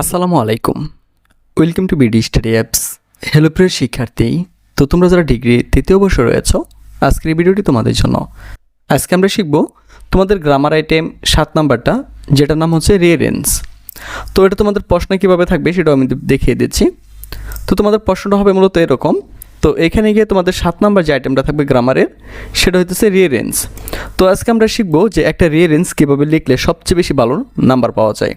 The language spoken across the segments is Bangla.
আসসালামু আলাইকুম। Welcome to BD study apps hello প্রিয় শিক্ষার্থী। তো তোমরা যারা ডিগ্রি তৃতীয় বর্ষে রয়েছ, আজকের ভিডিওটি তোমাদের জন্য। আজকে আমরা শিখব তোমাদের গ্রামার আইটেম সাত নাম্বারটা, যেটার নাম হচ্ছে রিয়ারেন্স তো এটা তোমাদের প্রশ্ন কীভাবে থাকবে সেটাও আমি দেখিয়ে দিচ্ছি। তো তোমাদের প্রশ্নটা হবে মূলত এরকম। তো এখানে গিয়ে তোমাদের সাত নাম্বার যে আইটেমটা থাকবে গ্রামারের সেটা হইতেছে রিয়ারেন্স তো আজকে আমরা শিখব যে একটা রিয়ারেন্স কীভাবে লিখলে সবচেয়ে বেশি ভালো নাম্বার পাওয়া যায়।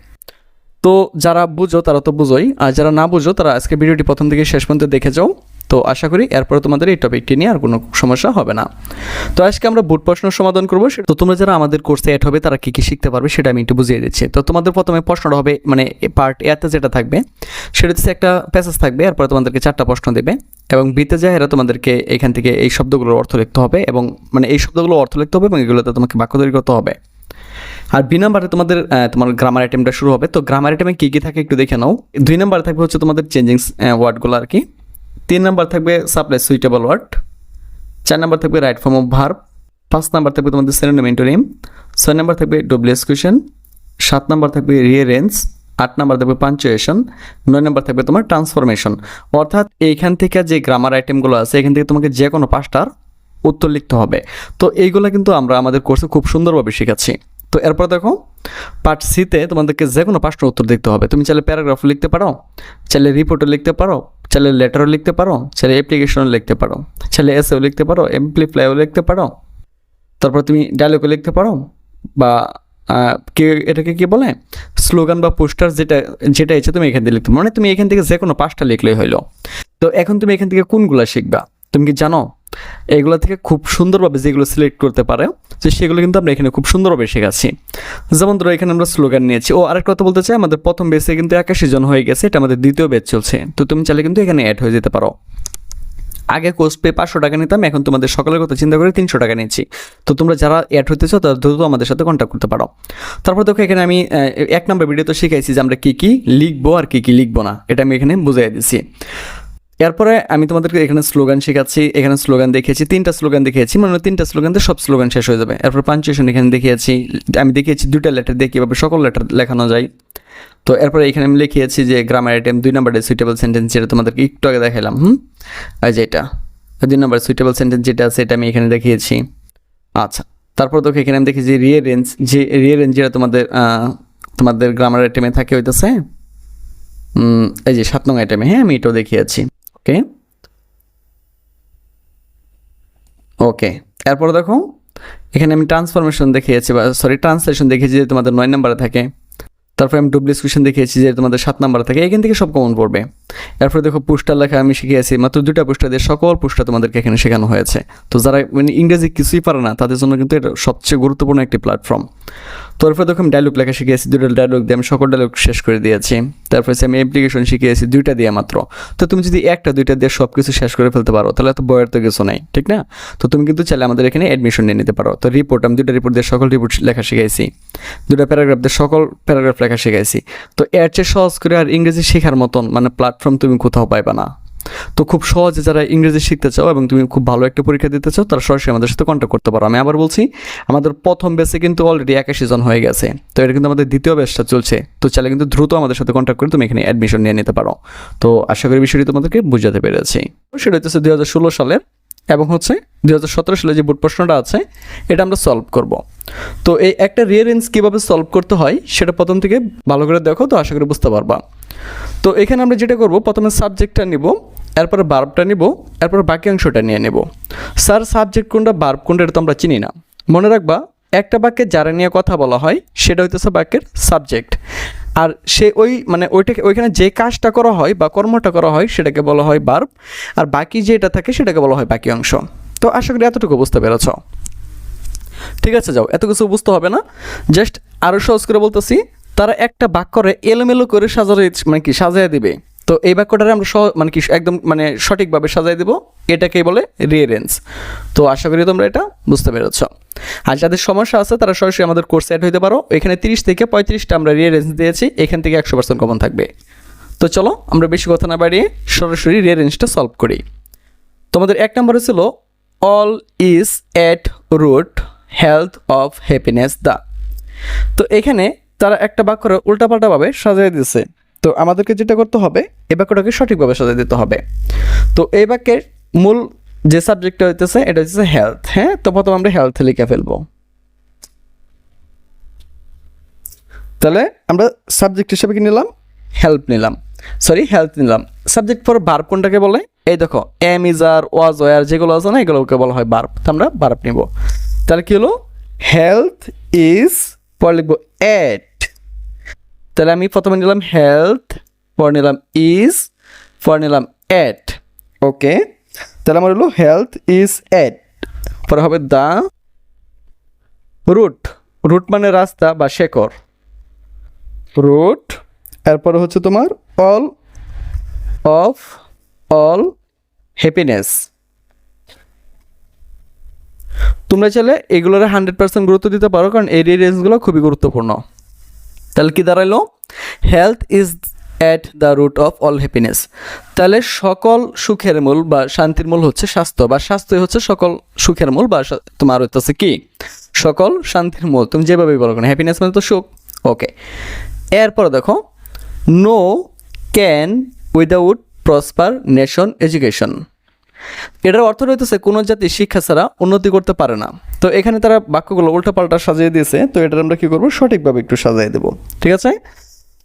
তো যারা বুঝো, তারা তো বুঝোই। আর যারা না বুঝো, তারা আজকে ভিডিওটি প্রথম থেকে শেষ পর্যন্ত দেখে যাও। তো আশা করি এরপরে তোমাদের এই টপিকটি নিয়ে আর কোনো সমস্যা হবে না। তো আজকে আমরা বুট প্রশ্ন সমাধান করব। তো তোমরা যারা আমাদের কোর্সে অ্যাড হবে, তারা কী কী শিখতে পারবে সেটা আমি একটু বুঝিয়ে দিচ্ছি। তো তোমাদের প্রথমে প্রশ্নটা হবে মানে পার্ট এতে যেটা থাকবে, সেটা হচ্ছে একটা প্যাসেজ থাকবে। এরপরে তোমাদেরকে চারটা প্রশ্ন দেবে। এবং বিতে যায় এরা তোমাদেরকে এখান থেকে এই শব্দগুলোর অর্থ লিখতে হবে এবং মানে এই শব্দগুলো অর্থ লিখতে হবে এবং এগুলোতে তোমাকে বাক্য তৈরি করতে হবে। আর বি নাম্বারে তোমাদের তোমার গ্রামার আইটেমটা শুরু হবে। তো গ্রামার আইটেমে কী কী থাকে একটু দেখে নাও। দুই নাম্বারে থাকবে হচ্ছে তোমাদের চেঞ্জিং ওয়ার্ডগুলো আর কি। তিন নাম্বার থাকবে সাপ্লাই সুইটেবল ওয়ার্ড চার নাম্বার থাকবে রাইট ফর্ম অফ ভার্ব পাঁচ নাম্বার থাকবে তোমাদের সেরেন্ডম ইন্টোরিয়াম ছয় নাম্বার থাকবে ডব্লিউএস কোয়েশন সাত নাম্বার থাকবে রিয়ারেন্স আট নাম্বার থাকবে পাঞ্চুয়েশন নয় নাম্বার থাকবে তোমার ট্রান্সফরমেশন অর্থাৎ এইখান থেকে যে গ্রামার আইটেমগুলো আছে, এখান থেকে তোমাকে যে কোনো পাঁচটার উত্তর লিখতে হবে। তো এইগুলো কিন্তু আমরা আমাদের কোর্সে খুব সুন্দরভাবে শেখাচ্ছি। তো এরপর দেখো পার্ট সিতে তোমাদেরকে যে কোনো পাঁচটার উত্তর দেখতে হবে। তুমি চাইলে প্যারাগ্রাফ লিখতে পারো, চাইলে রিপোর্টও লিখতে পারো, চাইলে লেটারও লিখতে পারো, চাইলে অ্যাপ্লিকেশনও লিখতে পারো, চাইলে এসেও লিখতে পারো এমপ্লিফ্লাইও লিখতে পারো। তারপর তুমি ডায়লগও লিখতে পারো বা কে, এটাকে কি বলে? স্লোগান বা পোস্টার যেটা যেটা ইচ্ছে তুমি এখান থেকে লিখতে। মানে তুমি এখান থেকে যে কোনো পাঁচটা লিখলেই হইল। তো এখন তুমি এখান থেকে কোনগুলো শিখবা? তুমি কি জানো? এগুলো থেকে খুব সুন্দরভাবে যেগুলো সিলেক্ট করতে পারে যে সেগুলো কিন্তু আমরা এখানে খুব সুন্দরভাবে শেখাচ্ছি যেমন ধরো এখানে আমরা স্লোগান নিয়েছি। ও আরেকটা কথা বলতে চাই, আমাদের প্রথম বেসে কিন্তু একাশি জন হয়ে গেছে, এটা আমাদের দ্বিতীয় বেচ চলছে। তো তুমি চাইলে কিন্তু এখানে অ্যাড হয়ে যেতে পারো। আগে কোর্স পে পাঁচশো টাকা নিতাম, এখন তোমাদের সকালের কথা চিন্তা করে তিনশো টাকা নিচ্ছি। তো তোমরা যারা অ্যাড হতে চাও, তারা দ্রুত আমাদের সাথে কন্ট্যাক্ট করতে পারো। তারপর দেখো এখানে আমি এক নম্বর ভিডিওতে শিখাইছি যে আমরা কী কী লিখব আর কী কী লিখব না। এটা আমি এখানে বুঝাই দিচ্ছি। এরপরে আমি তোমাদেরকে এখানে স্লোগান শেখাচ্ছি, এখানে স্লোগান দেখিয়েছি, তিনটা স্লোগান দেখিয়েছি মানে তিনটা স্লোগান দিয়ে সব স্লোগান শেষ হয়ে যাবে। এরপর পাঞ্চুয়েশন এখানে দেখিয়েছি, আমি দেখিয়েছি দুটা লেটার দিয়ে কীভাবে সকল লেটার লেখানো যায়। তো এরপরে এখানে আমি লিখিয়েছি যে গ্রামার আইটেম দুই নম্বরে সুইটেবল সেন্টেন্স যেটা তোমাদেরকে একটু আগে দেখালাম হুম? আর যেটা দুই নম্বর সুইটেবল সেন্টেন্স যেটা আছে এটা আমি এখানে দেখিয়েছি। আচ্ছা তারপর দেখো এখানে আমি দেখি যে রেঞ্জ যে রেঞ্জ যেটা তোমাদের তোমাদের গ্রামার আইটেমে থাকে, হইতেছে এই যে সাত নং আইটেমে হ্যাঁ আমি এটাও দেখিয়েছি। ওকে? ওকে, এরপর দেখো, এখানে আমি ট্রান্সফরমেশন দেখিয়েছি, বা সরি ট্রান্সলেশন দেখিয়েছি যে তোমাদের নয় নম্বরে থাকে। তারপরে আমি ডুপ্লিকেশন দেখিয়েছি যে তোমাদের সাত নম্বরে থাকে, এখান থেকে সব কমন পড়বে। এরপরে দেখো পুস্টার লেখা আমি শিখিয়েছি, মাত্র দুটা পুস্টার দিয়ে সকল পুস্টার তোমাদেরকে এখানে শেখানো হয়েছে। তো যারা মানে ইংরেজি কিছুই পারে না, তাদের জন্য কিন্তু এটা সবচেয়ে গুরুত্বপূর্ণ একটি প্ল্যাটফর্ম তো এরপরে দেখো আমি ডায়লগ লেখা শিখিয়েছি দুটো ডায়লগ দিয়ে আমি সকল ডায়লগ শেষ করে দিয়েছি। তারপরে আমি অ্যাপ্লিকেশন শিখিয়েছি, দুইটা দিয়ে মাত্র। তো তুমি যদি একটা, দুইটা দিয়ে সব কিছু শেষ করে ফেলতে পারো, তাহলে তো বয়ের তো কিছু নাই, ঠিক না? তো তুমি কিন্তু চাইলে আমাদের এখানে অ্যাডমিশন নিয়ে নিতে পারো। তো রিপোর্ট আমি দুটা রিপোর্ট দিয়ে সকল রিপোর্ট লেখা শিখাইছি। দুটা প্যারাগ্রাফ দিয়ে সকল প্যারাগ্রাফ লেখা শিখাইছি। তো এর চেয়ে সহজ করে আর ইংরেজি শেখার মতন মানে প্ল্যাটফর্ম তুমি কোথাও পাইবা না। তো খুব সহজে যারা ইংরেজি শিখতে চাও এবং তুমি খুব ভালো একটা পরীক্ষা দিতে চাও, তারা সরাসরি আমাদের সাথে কন্ট্যাক্ট করতে পারো। আমি আবার বলছি, আমাদের প্রথম বেসে কিন্তু অলরেডি একাশি জন হয়ে গেছে। তো এটা কিন্তু আমাদের দ্বিতীয় বেসটা চলছে। তো চাইলে কিন্তু দ্রুত আমাদের সাথে কন্ট্যাক্ট করে তুমি এখানে অ্যাডমিশন নিয়ে নিতে পারো। তো আশা করি বিষয়টি তোমাদেরকে বুঝাতে পেরেছি। সেটা হচ্ছে দুই হাজার ষোলো সালের এবং হচ্ছে দুই হাজার সতেরো সালে যে বোর্ড প্রশ্নটা আছে, এটা আমরা সলভ করব। তো এই একটা রিয়ারেন্স কীভাবে সলভ করতে হয়, সেটা প্রথম থেকে ভালো করে দেখো, তো আশা করি বুঝতে পারবা। তো এখানে আমরা যেটা করব, প্রথমে সাবজেক্টটা নিব, এরপরে বার্বটা নিব, এরপর বাকি অংশটা নিয়ে নেব। স্যার সাবজেক্ট কোনটা বার্ব কোনটা এটা তো আমরা চিনি না। মনে রাখবা, একটা বাক্যে যারা নিয়ে কথা বলা হয়, সেটা হইতেছে বাক্যের সাবজেক্ট আর সে ওই মানে ওইটাকে, ওইখানে যে কাজটা করা হয় বা কর্মটা করা হয়, সেটাকে বলা হয় বার্ব আর বাকি যেটা থাকে, সেটাকে বলা হয় বাকি অংশ। তো আশা করি এতটুকু বুঝতে পেরেছ। ঠিক আছে, যাও, এত কিছু বুঝতে হবে না। জাস্ট আরও সহজ করে বলতেছি তারা একটা বাক্যরে এলোমেলো করে সাজারে মানে কি সাজায় দিবে। তো এই বাক্যটারে আমরা মানে কি, একদম মানে সঠিকভাবে সাজাই দেবো। এটাকেই বলে রিয়ারেন্স তো আশা করি তোমরা এটা বুঝতে পেরেছ। আর যাদের সমস্যা আছে, তারা সরাসরি আমাদের কোর্স অ্যাড হইতে পারো। এখানে তিরিশ থেকে পঁয়ত্রিশটা আমরা রিয়ারেন্স দিয়েছি। এখান থেকে একশো পার্সেন্ট কমন থাকবে। তো চলো, আমরা বেশি কথা না বাড়িয়ে সরাসরি রিয়ারেন্সটা সলভ করি। তোমাদের এক নম্বরে ছিল all is at root health of happiness the তো এখানে তারা একটা বাক্যরে উল্টাপাল্টাভাবে সাজিয়ে দিয়েছে তো আমাদেরকে যেটা করতে হবে, এই বাক্যটাকে সঠিকভাবে সাজিয়ে দিতে হবে। তো এই বাক্যের মূল যে সাবজেক্টটা হইতেছে, এটা হচ্ছে হেলথ হ্যাঁ? তো প্রথম আমরা হেলথ লিখে ফেলব। তাহলে আমরা সাবজেক্ট হিসেবে কি নিলাম? হেল্প নিলাম। সরি হেলথ নিলাম। সাবজেক্ট ফর বার্ব কোনটাকে বলে? এই দেখো am is are was were যেগুলো আছে না, এগুলোকে বলা হয় বার্ব তো আমরা বার্ব নিব। তাহলে কি হলো? হেলথ ইজ পর লিখব এট তাহলে আমি প্রথমে নিলাম হেলথ পর নিলাম ইজ পর নিলাম এট ওকে তাহলে আমার হলো হেলথ ইজ এট পরে হবে দ্য রুট রুট মানে রাস্তা বা শেকড়। রুট এরপরে হচ্ছে তোমার অল অফ অল হ্যাপিনেস তোমরা চাইলে এগুলোর হান্ড্রেড পার্সেন্ট গুরুত্ব দিতে পারো, কারণ এই রেঞ্জগুলো খুবই গুরুত্বপূর্ণ। তাহলে কি দাঁড়াইলো? Health is at the root of all happiness তাহলে সকল সুখের মূল বা শান্তির মূল হচ্ছে স্বাস্থ্য, বা স্বাস্থ্যই হচ্ছে সকল সুখের মূল, বা তোমার হচ্ছে কি? সকল শান্তির মূল। তুমি যেভাবেই বলো কেন হ্যাপিনেস মানে তো সুখ। ওকে এরপরে দেখো no can without prosper nation education এটার অর্থ রয়েছে কোনো জাতি শিক্ষা ছাড়া উন্নতি করতে পারে না। তো এখানে তারা বাক্যগুলো উল্টাপাল্টা সাজিয়ে দিয়েছে, তো এটা আমরা কী করব? সঠিকভাবে একটু সাজিয়ে দেবো। ঠিক আছে?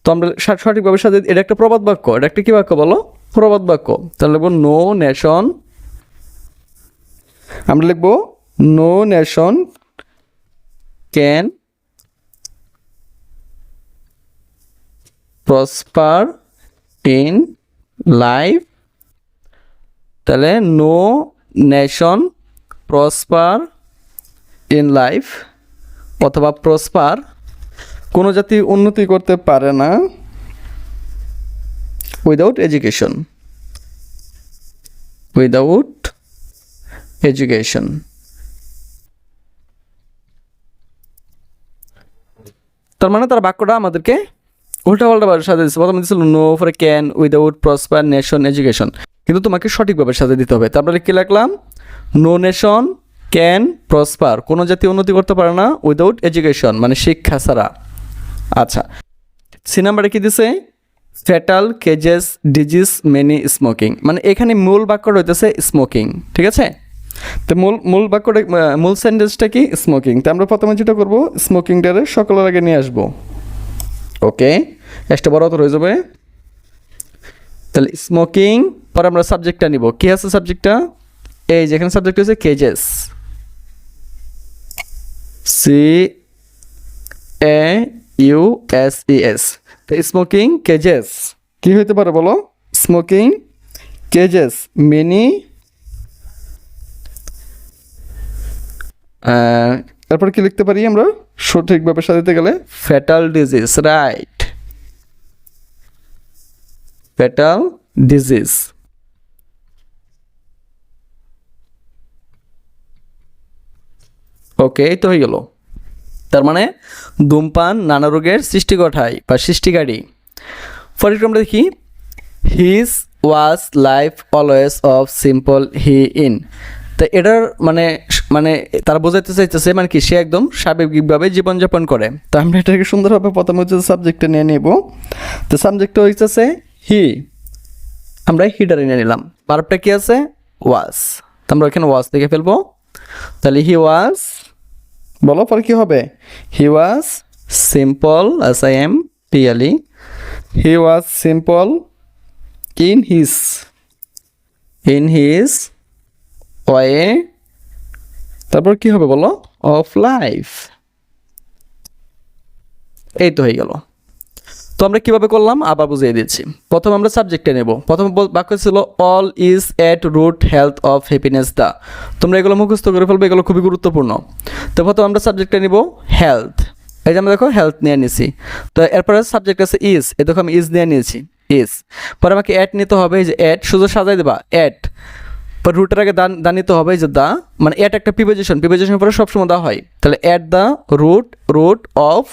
তো আমরা সঠিকভাবে সাজিয়ে এটা একটা প্রবাদ বাক্য। এটা একটা কী বাক্য বলো? প্রবাদ বাক্য। তাহলে লিখব, নো নেশন আমরা লিখব, no nation can prosper in life. তাহলে, no nation prosper in life অথবা প্রসপার কোনো জাতি উন্নতি করতে পারে না উইদাউট এডুকেশন উইদাউট এডুকেশন তার মানে তার বাক্যটা আমাদেরকে উল্টা পাল্টা সাজা দিচ্ছে প্রথমে দিচ্ছিল no for can without prosper nation education কিন্তু তোমাকে সঠিকভাবে সাজা দিতে হবে। তারপরে কি লিখলাম? নো নেশন ক্যান প্রসপার কোনো জাতি উন্নতি করতে পারে না উইদাউট এডুকেশন মানে শিক্ষা ছাড়া। আচ্ছা সি নাম্বারে কি দিছে? Fatal causes disease many smoking মানে এখানে মূল বাক্য রইতেছে স্মোকিং ঠিক আছে? তো মূল মূল বাক্যটা মূল সেন্টেন্সটা কি? স্মোকিং তো আমরা প্রথমে যেটা করব স্মোকিংটারে সকলের আগে নিয়ে আসব। ওকে, একটা বড় তো রয়ে যাবে। তাহলে স্মোকিং পরে আমরা সাবজেক্টটা নিব। কী আছে সাবজেক্টটা এই যেখানে সাবজেক্ট হচ্ছে causes C A U S E S তো স্মোকিং কেজেস কি হইতে পারে বলো? স্মোকিং কেজেস মিনি তারপর কি লিখতে পারি আমরা? সঠিকভাবে সাজাতে গেলে? Fatal disease right fatal disease okay, এই তো হয়ে গেল। তার মানে ধূমপান, নানা রোগের সৃষ্টি ঘটায় বা সৃষ্টিকারী পরিক্রমটা দেখি। His was life always of simple he in তো এটার মানে মানে তারা বোঝাতে চাইতেছে মানে কি, সে একদম স্বাভাবিকভাবে জীবনযাপন করে। তো আমরা এটাকে সুন্দরভাবে প্রথমে হচ্ছে সাবজেক্টটা নিয়ে নেব। তো সাবজেক্টটা হইতেছে হি আমরা হিটারে নিয়ে নিলাম। বারবটা কি আছে? ওয়াজ তো আমরা এখানে ওয়াজ দেখে ফেলব। তাহলে হি ওয়াজ বলো, পরে কী হবে? He was simple S I M Piyali he was simple in his in his way তারপর কি হবে বলো? অফ লাইফ এই তো হয়ে গেল। আমরা কীভাবে করলাম? আবার বুঝিয়ে দিচ্ছি। প্রথম আমরা সাবজেক্টে নেব। প্রথম বাক্য ছিল all is at root health of happiness the তোমরা এগুলো মুখস্থ করে ফেলবে, এগুলো খুবই গুরুত্বপূর্ণ। তো প্রথম আমরা সাবজেক্টে নেব হেলথ এই যে আমরা দেখো হেলথ নিয়ে নিয়েছি তো এরপরে সাবজেক্ট আছে ইজ এ দেখো, আমি ইজ নিয়ে নিয়েছি। ইজ পরে আমাকে অ্যাড নিতে হবে, এই যে অ্যাড শুধু সাজাই দেবা অ্যাড পর রুটের আগে দান দান নিতে হবে যে দা মানে অ্যাট একটা প্রিপোজিশন প্রিপোজিশন পরে সবসময় দেওয়া হয়। তাহলে at the root root of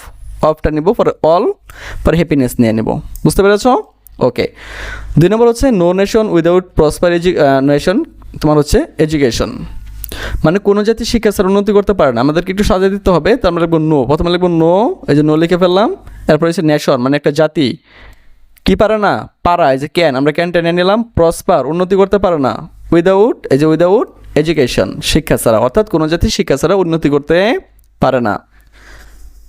অফটা নিব পরে অল পরে হ্যাপিনেস নিয়ে নেব। বুঝতে পেরেছ? ওকে দুই নম্বর হচ্ছে no nation without prosper education তোমার হচ্ছে এডুকেশন মানে কোনো জাতি শিক্ষা ছাড়া উন্নতি করতে পারে না। আমাদেরকে একটু সাজা দিতে হবে তো আমরা লিখব নো প্রথমে লিখব নো এই যে নো লিখে ফেললাম। এরপর হচ্ছে নেশন মানে একটা জাতি। কি পারে না? পারা, এই যে ক্যান আমরা ক্যান টেনে নিলাম। প্রসপার উন্নতি করতে পারে না। উইদাউট এই যে উইদাউট এডুকেশন শিক্ষা ছাড়া। অর্থাৎ কোনো জাতি শিক্ষা ছাড়া উন্নতি করতে পারে না।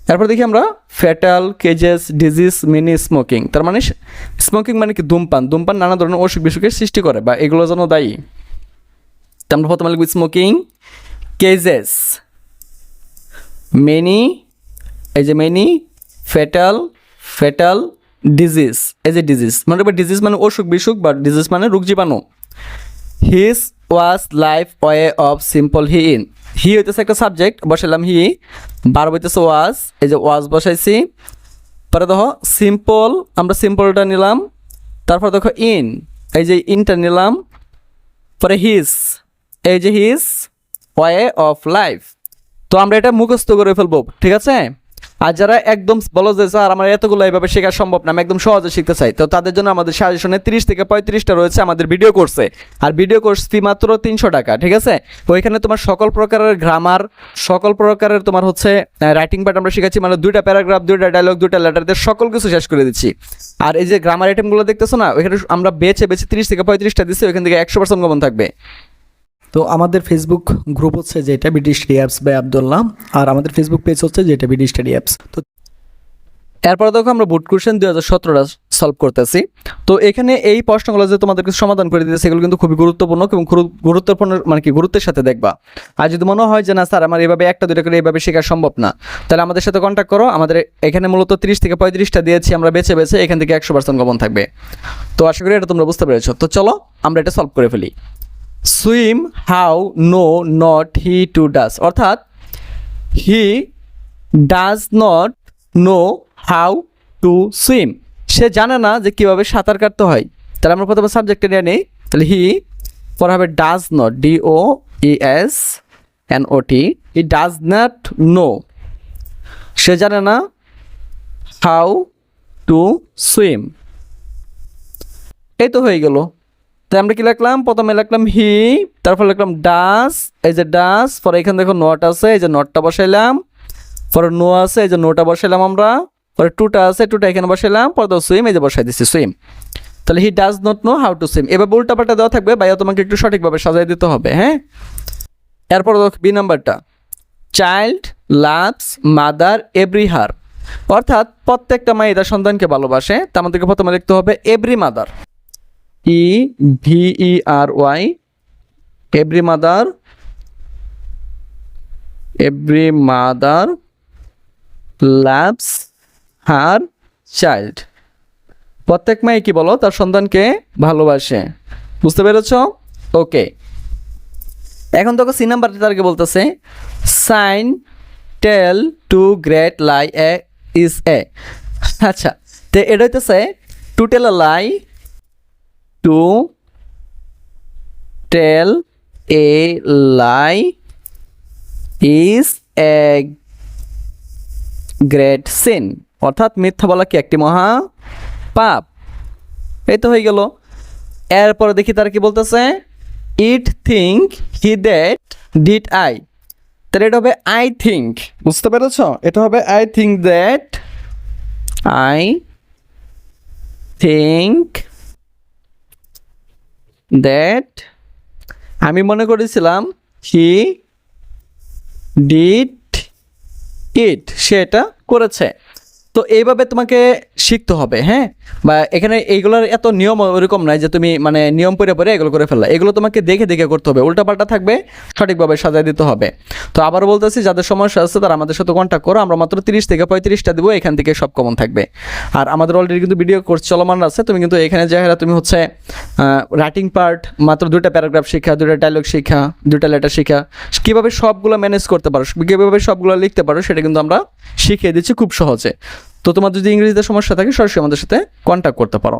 তারপর দেখি আমরা fatal cases, disease, mini smoking. তার মানে স্মোকিং মানে কি? ধূমপান। ধূমপান নানা ধরনের অসুখ বিসুখের সৃষ্টি করে বা এগুলো যেন দায়ী। তা আমরা প্রথমে স্মোকিং, কেজেস, মেনি, এই যে মেনি ফ্যাটাল ফেটাল, ডিজিজ। এই যে ডিজিজ। মানে ডিজিজ মানে অসুখ বিসুখ বা ডিজিজ মানে রোগ জীবাণু। His was life way of simple he in he হইতেছে একটা সাবজেক্ট বসাইলাম হি বার হইতেছে ওয়াজ এই যে ওয়াজ বসাইছি। পরে দেখো সিম্পল আমরা সিম্পলটা নিলাম। তারপর দেখো ইন এই যে ইনটা নিলাম। পরে হিস এই যে হিস ওয়ে অফ লাইফ তো আমরা এটা মুখস্থ করে ফেলব, ঠিক আছে? আর যারা একদম বলো যে স্যার আমার এতগুলো এইভাবে শেখা সম্ভব না, আমি একদম সহজে শিখতে চাই। তো তাদের জন্য আমাদের সাজেশনে তিরিশ থেকে পঁয়ত্রিশটা রয়েছে আমাদের ভিডিও কোর্সে। আর ভিডিও কোর্স ফি মাত্র তিনশো টাকা, ঠিক আছে? ওইখানে তোমার সকল প্রকারের গ্রামার সকল প্রকারের তোমার হচ্ছে রাইটিং পার্ট আমরা শিখাচ্ছি মানে দুইটা প্যারাগ্রাফ দুইটা ডায়লগ দুইটা লেটারদের সকল কিছু শেষ করে দিচ্ছি। আর এই যে গ্রামার আইটেমগুলো দেখতেছো না, ওইখানে আমরা বেছে বেছে তিরিশ থেকে পঁয়ত্রিশটা দিচ্ছি, ওইখান থেকে একশো পার্সেন্ট কমন থাকবে। তো আমাদের ফেসবুক গ্রুপ হচ্ছে যেটা BD study apps by Abdullah আর আমাদের ফেসবুক পেজ হচ্ছে যেটা বিডি স্টাডি অ্যাপস তো এরপর দেখো আমরা বুট কোশ্চেন দুই হাজার সতেরোটা সলভ করতেছি। তো এখানে এই প্রশ্নগুলো যে তোমাদেরকে সমাধান করে দিতেছে, এগুলো কিন্তু খুবই গুরুত্বপূর্ণ এবং গুরু- গুরুত্বপূর্ণ মানে কি, গুরুত্বের সাথে দেখবা। আর যদি মনে হয় যে না স্যার, আমার এইভাবে একটা দুটো করে এইভাবে শেখা সম্ভব না, তাহলে আমাদের সাথে কন্ট্যাক্ট করো। আমাদের এখানে মূলত তিরিশ থেকে পঁয়ত্রিশটা দিয়েছি, আমরা বেছে বেছে এখান থেকে একশো পার্সেন্ট কমন থাকবে। তো আশা করি এটা তোমরা বুঝতে পেরেছ। তো চলো আমরা এটা সলভ করে ফেলি। Swim how know not he to does অর্থাৎ he does not know how to swim সে জানে না যে কীভাবে সাঁতার কাটতে হয়। তাহলে আমরা প্রথমে সাবজেক্টে নিয়ে নিই। তাহলে হি পরে হবে does not D O E S N O T he does not know সে জানে না হাউ টু সুইম এই তো হয়ে গেল। তাই আমরা কি লিখলাম? প্রথমে লিখলাম হি, তারপর লিখলাম ডাস, এই যে ডাস, পরে এখানে দেখো নট আছে, এই যে নটটা বসাইলাম। পরে নো আছে, এই যে নোটা বসাইলাম আমরা। পরে টুটা আছে, টুটা এখানে বসাইলাম। পরে তো সুইম এই যে বসাই দিচ্ছি সুইম তাহলে he does not know how to swim এবার উল্টা পাল্টা দেওয়া থাকবে, ভাইয়া তোমাকে একটু সঠিকভাবে সাজাই দিতে হবে হ্যাঁ? এরপর দেখো বি নাম্বারটা। Child loves mother every her অর্থাৎ প্রত্যেকটা মাই তার সন্তানকে ভালোবাসে, তার মধ্যে প্রথমে লিখতে হবে every mother. E, V, E, R, Y. Every mother every mother loves her child প্রত্যেক মাই কি বলো? তার সন্তানকে ভালোবাসে। বুঝতে পেরেছ? ওকে। এখন তোকে সি নাম্বারটা তারকে বলতেছে sin tell to great lie a is a আচ্ছা তো এটা হইতেছে to tell lie to tell a lie is a great sin অর্থাৎ মিথ্যা বলা কি একটি মহা পাপ? এই তো হয়ে গেল। এরপরে দেখি তার কি বলতেছে it think he that did I তাহলে এটা হবে আই থিঙ্ক বুঝতে পেরেছ? এটা হবে I think that I think that আমি মনে করেছিলাম হি ডিট ইট সে এটা করেছে। তো এইভাবে তোমাকে শিখতে হবে হ্যাঁ? বা এখানে এইগুলোর এত নিয়ম ওরকম নাই যে তুমি মানে নিয়ম পরে পরে এগুলো করে ফেললা। এগুলো তোমাকে দেখে দেখে করতে হবে, উল্টাপাল্টা থাকবে, সঠিকভাবে সাজায় দিতে হবে। তো আবার বলতেছি, যাদের সমস্যা আছে তারা আমাদের সাথে কন্ট্যাক্ট করো, আমরা মাত্র তিরিশ থেকে পঁয়ত্রিশটা দেবো, এখান থেকে সব কমন থাকবে। আর আমাদের অলরেডি কিন্তু ভিডিও কোর্স চলমান আছে, তুমি কিন্তু এখানে যারা তুমি হচ্ছে রাইটিং পার্ট মাত্র দুটা প্যারাগ্রাফ শেখা, দুইটা ডায়লগ শেখা, দুইটা লেটার শেখা। কীভাবে সবগুলো ম্যানেজ করতে পারো, কীভাবে সবগুলো লিখতে পারো, সেটা কিন্তু আমরা শিখিয়ে দিচ্ছি খুব সহজে। তো তোমার যদি ইংরেজিতে সমস্যা থাকে সরাসরি আমাদের সাথে কন্ট্যাক্ট করতে পারো।